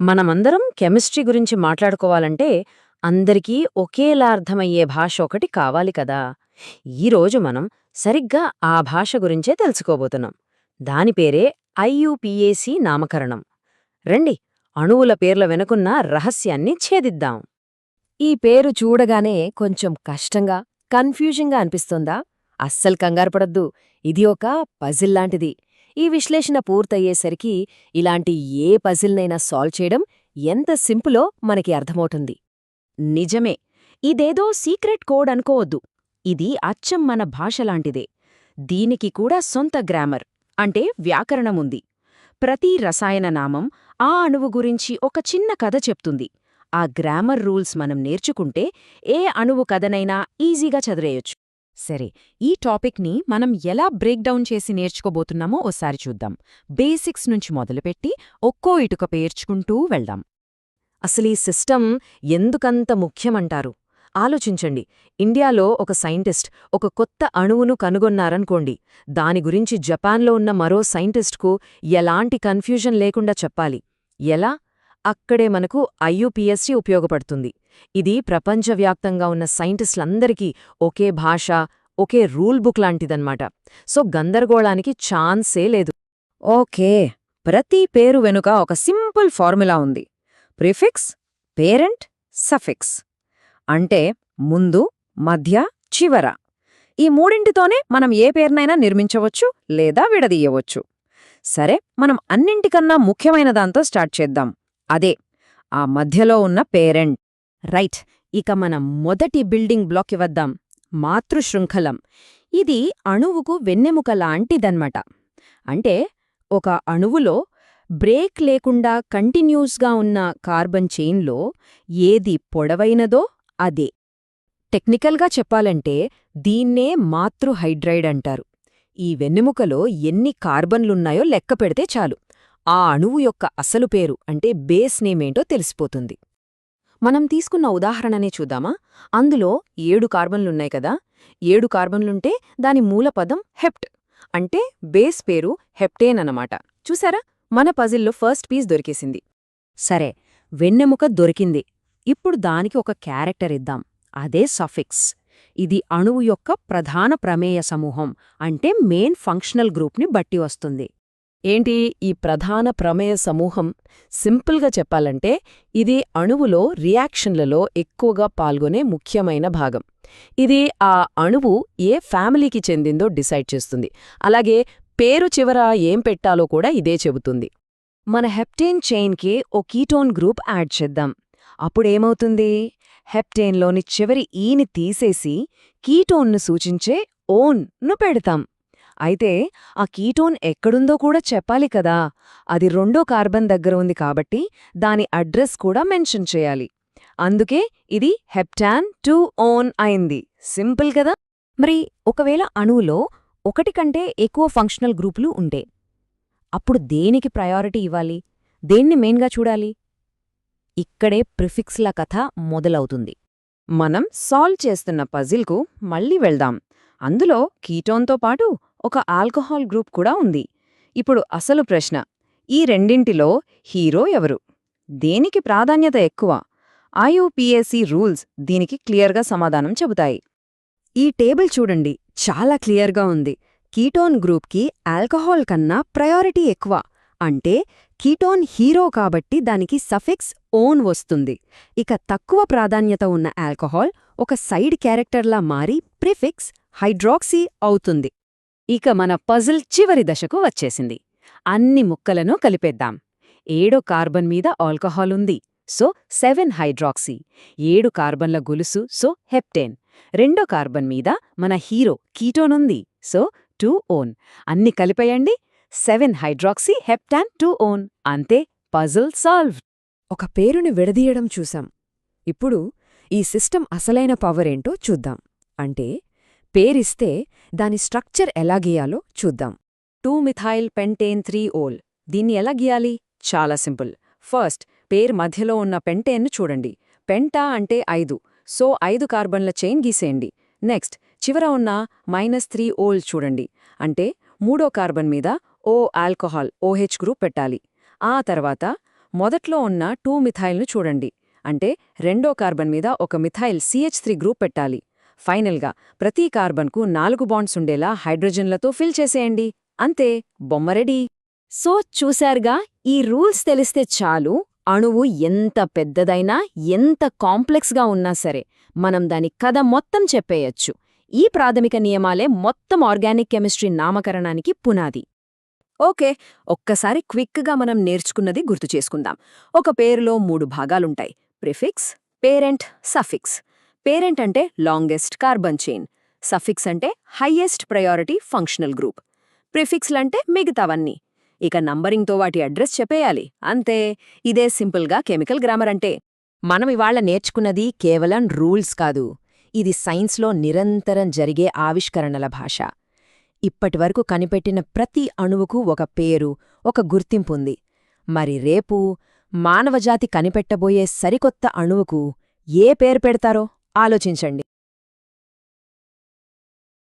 మనమందరం కెమిస్ట్రీ గురించి మాట్లాడుకోవాలంటే అందరికీ ఒకేలా అర్థమయ్యే భాష ఒకటి కావాలి కదా. ఈరోజు మనం సరిగ్గా ఆ భాష గురించే తెలుసుకోబోతున్నాం. దాని పేరే ఐయుపిఏసి నామకరణం. రండి అణువుల పేర్ల వెనుకున్న రహస్యాన్ని ఛేదిద్దాం. ఈ పేరు చూడగానే కొంచెం కష్టంగా కన్ఫ్యూజింగ్గా అనిపిస్తోందా? అస్సలు కంగారుపడద్దు ఇది ఒక పజిల్ లాంటిది. ఈ విశ్లేషణ పూర్తయ్యేసరికి ఇలాంటి ఏ పజిల్నైనా సాల్వ్ చేయడం ఎంత సింపులో మనకి అర్థమవుతుంది. నిజమే ఇదేదో సీక్రెట్ కోడ్ అనుకోవద్దు. ఇది అచ్చం మన భాషలాంటిదే దీనికి కూడా సొంత గ్రామర్ అంటే వ్యాకరణముంది ప్రతి రసాయన నామం ఆ అణువు గురించి ఒక చిన్న కథ చెప్తుంది. ఆ గ్రామర్ రూల్స్ మనం నేర్చుకుంటే ఏ అణువు కథనైనా ఈజీగా చదివేయొచ్చు. సరే ఈ టాపిక్ని మనం ఎలా బ్రేక్ డౌన్ చేసి నేర్చుకోబోతున్నామో ఓసారి చూద్దాం. బేసిక్స్ నుంచి మొదలుపెట్టి ఒక్కో ఇటుక పేర్చుకుంటూ వెళ్దాం. అసలీ సిస్టమ్ ఎందుకంత ముఖ్యమంటారు? ఆలోచించండి. ఇండియాలో ఒక సైంటిస్ట్ ఒక కొత్త అణువును కనుగొన్నారనుకోండి. దాని గురించి జపాన్లో ఉన్న మరో సైంటిస్ట్కు ఎలాంటి కన్ఫ్యూజన్ లేకుండా చెప్పాలి. ఎలా? అక్కడే మనకు ఐయుపిఎస్సి ఉపయోగపడుతుంది. ఇది ప్రపంచవ్యాప్తంగా ఉన్న సైంటిస్టులందరికీ ఒకే భాష ఒకే రూల్ బుక్ లాంటిదన్నమాట. సో గందరగోళానికి ఛాన్సే లేదు. ఓకే. ప్రతి పేరు వెనుక ఒక సింపుల్ ఫార్ములా ఉంది. Prefix parent suffix. అంటే ముందు మధ్య చివర. ఈ మూడింటితోనే మనం ఏ పేరునైనా నిర్మించవచ్చు లేదా విడదీయవచ్చు. సరే మనం అన్నింటికన్నా ముఖ్యమైన దాంతో స్టార్ట్ చేద్దాం. అదే ఆ మధ్యలో ఉన్న పేరెంట్. రైట్ ఇక మనం మొదటి బిల్డింగ్ బ్లాక్కి వద్దాం. మాతృశృంఖలం. ఇది అణువుకు వెన్నెముక లాంటిదన్నమాట అంటే ఒక అణువులో బ్రేక్ లేకుండా కంటిన్యూస్గా ఉన్న కార్బన్ చైన్లో ఏది పొడవైనదో అదే. టెక్నికల్గా చెప్పాలంటే దీన్నే మాతృహైడ్రైడ్ అంటారు. ఈ వెన్నెముకలో ఎన్ని కార్బన్లున్నాయో లెక్క పెడితే చాలు. ఆ అణువు యొక్క అసలు పేరు అంటే బేస్ నేమేంటో తెలిసిపోతుంది. మనం తీసుకున్న ఉదాహరణనే చూద్దామా? అందులో ఏడు కార్బన్లున్నాయి కదా. ఏడు కార్బన్లుంటే దాని మూలపదం హెప్ట్ అంటే బేస్ పేరు హెప్టేన్ అన్నమాట చూసారా? మన పజిల్లో ఫస్ట్ పీస్ దొరికేసింది. సరే వెన్నెముక దొరికింది. ఇప్పుడు దానికి ఒక క్యారెక్టర్ ఇద్దాం. అదే సఫిక్స్. ఇది అణువు యొక్క ప్రధాన ప్రమేయ సమూహం అంటే మెయిన్ ఫంక్షనల్ గ్రూప్ని బట్టి వస్తుంది. ఏంటి ఈ ప్రధాన ప్రమేయ సమూహం? సింపుల్గా చెప్పాలంటే ఇది అణువులో రియాక్షన్లలో ఎక్కువగా పాల్గొనే ముఖ్యమైన భాగం. ఇది ఆ అణువు ఏ ఫ్యామిలీకి చెందిందో డిసైడ్ చేస్తుంది. అలాగే పేరు చివర ఏం పెట్టాలో కూడా ఇదే చెబుతుంది. మన హెప్టేన్ చైన్కి ఓ కీటోన్ గ్రూప్ యాడ్ చేద్దాం. అప్పుడేమవుతుంది? హెప్టేన్లోని చివరి ఈని తీసేసి కీటోన్ను సూచించే ఓన్ను పెడతాం. అయితే ఆ కీటోన్ ఎక్కడుందో కూడా చెప్పాలి కదా. అది రెండో కార్బన్ దగ్గర ఉంది కాబట్టి దాని అడ్రస్ కూడా మెన్షన్ చేయాలి. అందుకే ఇది హెప్టాన్ టూ ఓన్ అయింది. సింపుల్ కదా? మరి ఒకవేళ అణువులో ఒకటి కంటే ఎక్కువ ఫంక్షనల్ గ్రూపులు ఉంటే అప్పుడు దేనికి ప్రయారిటీ ఇవ్వాలి? దేన్ని మెయిన్గా చూడాలి? ఇక్కడే ప్రిఫిక్స్ల కథ మొదలవుతుంది. మనం సాల్వ్ చేస్తున్న పజిల్కు మళ్ళీ వెళ్దాం. అందులో కీటోన్తో పాటు ఒక ఆల్కహాల్ గ్రూప్ కూడా ఉంది. ఇప్పుడు అసలు ప్రశ్న ఈ రెండింటిలో హీరో ఎవరు? దేనికి ప్రాధాన్యత ఎక్కువ? ఐయుపిఎసి రూల్స్ దీనికి క్లియర్గా సమాధానం చెబుతాయి. ఈ టేబుల్ చూడండి చాలా క్లియర్గా ఉంది. కీటోన్ గ్రూప్కి ఆల్కహాల్ కన్నా ప్రయారిటీ ఎక్కువ. అంటే కీటోన్ హీరో కాబట్టి దానికి సఫిక్స్ ఓన్ వస్తుంది. ఇక తక్కువ ప్రాధాన్యత ఉన్న ఆల్కహాల్ ఒక సైడ్ క్యారెక్టర్లా మారి ప్రిఫిక్స్ హైడ్రాక్సీ అవుతుంది. ఇక మన పజిల్ చివరి దశకు వచ్చేసింది. అన్ని ముక్కలను కలిపేద్దాం. ఏడో కార్బన్ మీద ఆల్కహాల్ ఉంది. So seven hydroxy. ఏడు కార్బన్ల గొలుసు సో హెప్టేన్. రెండో కార్బన్ మీద మన హీరో కీటోన్ ఉంది. So two one. అన్ని కలిపేయండి. Seven hydroxy heptan two one. అంతే పజిల్ సాల్వ్ ఒక పేరుని విడదీయడం చూసాం ఇప్పుడు ఈ సిస్టమ్ అసలైన పవరేంటో చూద్దాం. అంటే పేరిస్తే దాని స్ట్రక్చర్ ఎలా గీయాలో చూద్దాం. Two methyl pentane three ol. దీన్ని ఎలా గీయాలి? చాలా సింపుల్. ఫస్ట్ పేర్ మధ్యలో ఉన్న పెంటేన్ను చూడండి. పెంటా అంటే ఐదు. సో ఐదు కార్బన్ల చైన్ గీసేయండి. నెక్స్ట్ చివర ఉన్న మైనస్ త్రీ ఓల్ చూడండి. అంటే మూడో కార్బన్ మీద ఓ ఆల్కహాల్ ఓహెచ్ గ్రూప్ పెట్టాలి. ఆ తర్వాత మొదట్లో ఉన్న టూ మిథైల్ను చూడండి. అంటే రెండో కార్బన్ మీద ఒక మిథైల్ సిహెచ్ త్రీ గ్రూప్ పెట్టాలి. ఫైనల్గా ప్రతి కార్బన్కు నాలుగు బాండ్స్ ఉండేలా హైడ్రోజన్లతో ఫిల్ చేసేయండి. అంతే బొమ్మ రెడీ. సో చూశారుగా ఈ రూల్స్ తెలిస్తే చాలు అణువు ఎంత పెద్దదైనా ఎంత కాంప్లెక్స్గా ఉన్నా సరే మనం దాని కథ మొత్తం చెప్పేయచ్చు. ఈ ప్రాథమిక నియమాలే మొత్తం ఆర్గానిక్ కెమిస్ట్రీ నామకరణానికి పునాది. ఓకే ఒక్కసారి క్విక్గా మనం నేర్చుకున్నది గుర్తు చేసుకుందాం. ఒక పేరులో మూడు భాగాలుంటాయి. Prefix parent suffix. పేరెంట్ అంటే లాంగెస్ట్ కార్బన్ చైన్ సఫిక్స్ అంటే హైయెస్ట్ ప్రయారిటీ ఫంక్షనల్ గ్రూప్. ప్రిఫిక్స్లంటే మిగతావన్నీ. ఇక నంబరింగ్తో వాటి అడ్రస్ చెప్పేయాలి. అంతే. ఇదే సింపుల్గా కెమికల్ గ్రామర్ అంటే. మనం ఇవాళ నేర్చుకున్నది కేవలం రూల్స్ కాదు. ఇది సైన్స్లో నిరంతరం జరిగే ఆవిష్కరణల భాష. ఇప్పటివరకు కనిపెట్టిన ప్రతి అణువుకు ఒక పేరు ఒక గుర్తింపుంది మరి రేపు మానవజాతి కనిపెట్టబోయే సరికొత్త అణువుకు ఏ పేరు పెడతారో? ఆలోచించండి.